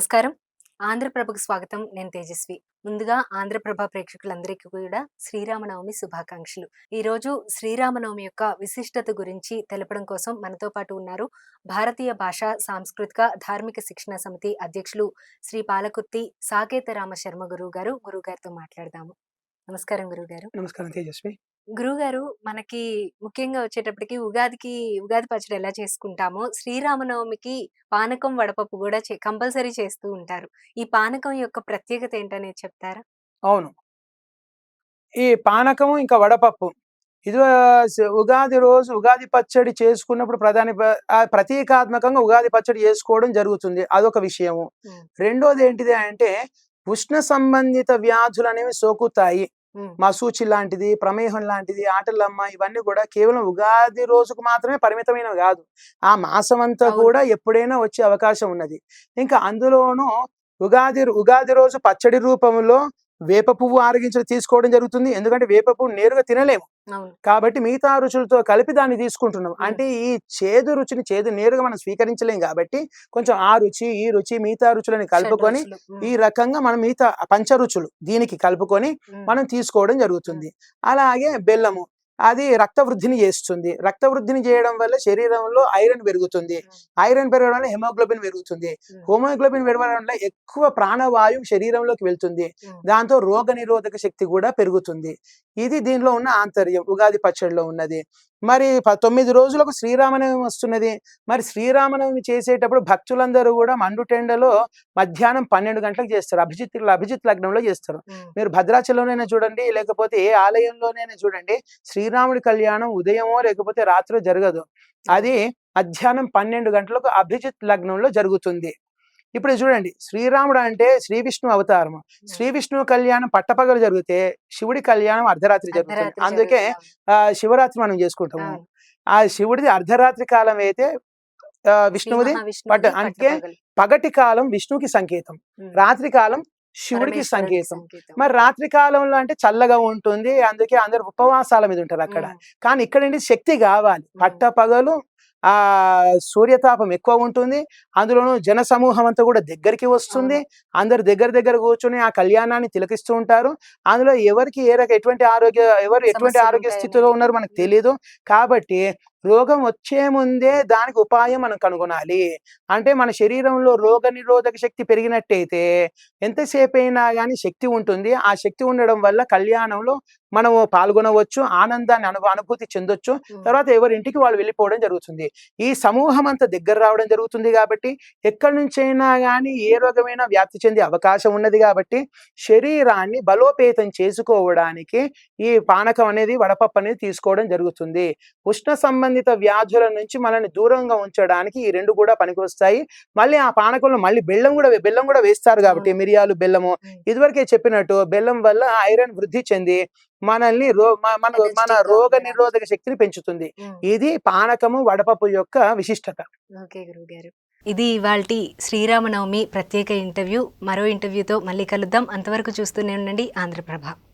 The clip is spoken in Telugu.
నమస్కారం. ఆంధ్రప్రభకు స్వాగతం. నేను తేజస్వి. ముందుగా ఆంధ్రప్రభ ప్రేక్షకులందరికీ కూడా శ్రీరామనవమి శుభాకాంక్షలు. ఈ రోజు శ్రీరామనవమి యొక్క విశిష్టత గురించి తెలపడం కోసం మనతో పాటు ఉన్నారు భారతీయ భాష సాంస్కృతిక ధార్మిక శిక్షణ సమితి అధ్యక్షులు శ్రీ పాలకుర్తి సాకేత రామ శర్మ గురువు గారు గురువు గారితో మాట్లాడదాము. నమస్కారం గురువు గారు నమస్కారం తేజస్వి. గురువుగారు మనకి ముఖ్యంగా వచ్చేటప్పటికి ఉగాదికి ఉగాది పచ్చడి ఎలా చేసుకుంటామో శ్రీరామనవమికి పానకం వడపప్పు కూడా కంపల్సరీ చేస్తూ ఉంటారు. ఈ పానకం యొక్క ప్రత్యేకత ఏంటనేది చెప్తారా? అవును. ఈ పానకము ఇంకా వడపప్పు. ఇది ఉగాది రోజు ఉగాది పచ్చడి చేసుకున్నప్పుడు ప్రధాని ప్రతీకాత్మకంగా ఉగాది పచ్చడి చేసుకోవడం జరుగుతుంది. అదొక విషయము. రెండోది ఏంటిది అంటే ఉష్ణ సంబంధిత వ్యాధులు అనేవి సోకుతాయి. మసూచి లాంటిది ప్రమేహం లాంటిది ఆటలమ్మ ఇవన్నీ కూడా కేవలం ఉగాది రోజుకు మాత్రమే పరిమితమైనవి కాదు. ఆ మాసం అంతా. కూడా ఎప్పుడైనా వచ్చే అవకాశం ఉన్నది. ఇంకా అందులోనూ ఉగాది ఉగాది రోజు పచ్చడి రూపంలో వేప పువ్వు ఆరగించడం తీసుకోవడం జరుగుతుంది. ఎందుకంటే వేప పువ్వు నేరుగా తినలేము. కాబట్టి మిగతా రుచులతో కలిపి దాన్ని తీసుకుంటున్నాం. అంటే ఈ చేదు రుచిని చేదు నేరుగా మనం స్వీకరించలేం కాబట్టి కొంచెం ఆ రుచి ఈ రుచి మిగతా రుచులని కలుపుకొని ఈ రకంగా మనం మిగతా పంచరుచులు దీనికి కలుపుకొని మనం తీసుకోవడం జరుగుతుంది. అలాగే బెల్లము. అది రక్త వృద్ధిని చేస్తుంది. రక్త వృద్ధిని చేయడం వల్ల శరీరంలో ఐరన్ పెరుగుతుంది. ఐరన్ పెరగడం వల్ల హెమోగ్లోబిన్ పెరుగుతుంది. ఉమ్, హోమోగ్లోబిన్ పెరగడం వల్ల ఎక్కువ ప్రాణవాయువు శరీరంలోకి వెళ్తుంది. ఉమ్, దాంతో రోగ నిరోధక శక్తి కూడా పెరుగుతుంది. ఇది దీనిలో ఉన్న ఆంతర్యం. ఉగాది పచ్చడిలో ఉన్నది. మరి తొమ్మిది రోజులకు శ్రీరామనవమి వస్తున్నది. మరి శ్రీరామనవమి చేసేటప్పుడు భక్తులందరూ కూడా మండుటెండలో మధ్యాహ్నం పన్నెండు గంటలకు చేస్తారు. అభిజిత్ అభిజిత్ లగ్నంలో చేస్తారు. మీరు భద్రాచలంలోనైనా చూడండి లేకపోతే ఏ ఆలయంలోనైనా చూడండి శ్రీరాముడి కళ్యాణం ఉదయమో లేకపోతే రాత్రి జరగదు. అది మధ్యాహ్నం పన్నెండు గంటలకు అభిజిత్ లగ్నంలో జరుగుతుంది. ఇప్పుడు చూడండి శ్రీరాముడు అంటే శ్రీ విష్ణు అవతారం శ్రీ విష్ణు కళ్యాణం పట్టపగలు జరిగితే శివుడి కళ్యాణం అర్ధరాత్రి జరుగుతుంది. అందుకే శివరాత్రి మనం చేసుకుంటాము. ఆ శివుడిది అర్ధరాత్రి కాలం అయితే విష్ణువుది పట్ట- అందుకే పట్టపగలు. పగటి కాలం విష్ణువుకి సంకేతం. రాత్రి కాలం శివుడికి సంకేతం. మరి రాత్రి కాలంలో అంటే చల్లగా ఉంటుంది అందుకే అందరు ఉపవాసాల మీద ఉంటారు అక్కడ. కానీ ఇక్కడ శక్తి కావాలి. మ్మ్. ఆ సూర్యతాపం ఎక్కువ ఉంటుంది అందులోనూ జన సమూహం అంతా కూడా దగ్గరికి వస్తుంది అందరు దగ్గర దగ్గర కూర్చొని ఆ కళ్యాణాన్ని తిలకిస్తూ ఉంటారు అందులో ఎవరికి ఏ రక ఎటువంటి ఆరోగ్య ఎవరు ఎటువంటి ఆరోగ్య స్థితిలో. ఉన్నారో మనకు. తెలియదు కాబట్టి రోగం వచ్చే ముందే దానికి ఉపాయం మనం కనుగొనాలి. అంటే మన శరీరంలో రోగ నిరోధక శక్తి పెరిగినట్టయితే ఎంతసేపు అయినా కానీ శక్తి ఉంటుంది. ఆ శక్తి ఉండడం వల్ల కళ్యాణంలో మనము పాల్గొనవచ్చు ఆనందాన్ని అను అనుభూతి చెందొచ్చు. తర్వాత ఎవరి ఇంటికి వాళ్ళు వెళ్ళిపోవడం జరుగుతుంది. ఈ సమూహం అంతా దగ్గర రావడం జరుగుతుంది కాబట్టి ఎక్కడి నుంచైనా కానీ ఏ రోగమైనా వ్యాప్తి చెందే అవకాశం ఉన్నది కాబట్టి శరీరాన్ని బలోపేతం చేసుకోవడానికి ఈ పానకం అనేది వడపప్పు అనేది తీసుకోవడం జరుగుతుంది. ఉష్ణ సంబంధిత వ్యాధుల నుంచి మనల్ని దూరంగా ఉంచడానికి ఈ రెండు కూడా పనికొస్తాయి. మళ్ళీ ఆ పానకంలో మళ్ళీ బెల్లం కూడా బెల్లం కూడా వేస్తారు కాబట్టి. మిరియాలు బెల్లము. ఇదివరకే చెప్పినట్టు బెల్లం వల్ల ఐరన్ వృద్ధి చెంది మనల్ని రో మన మన రోగ. నిరోధక శక్తిని పెంచుతుంది. ఇది పానకము వడపప్పు యొక్క విశిష్టత. ఓకే గురువు గారు. ఇది ఇవాల్టి శ్రీరామనవమి ప్రత్యేక ఇంటర్వ్యూ. మరో ఇంటర్వ్యూతో మళ్ళీ కలుద్దాం. అంతవరకు చూస్తూనే ఉండండి. ఆంధ్రప్రభ.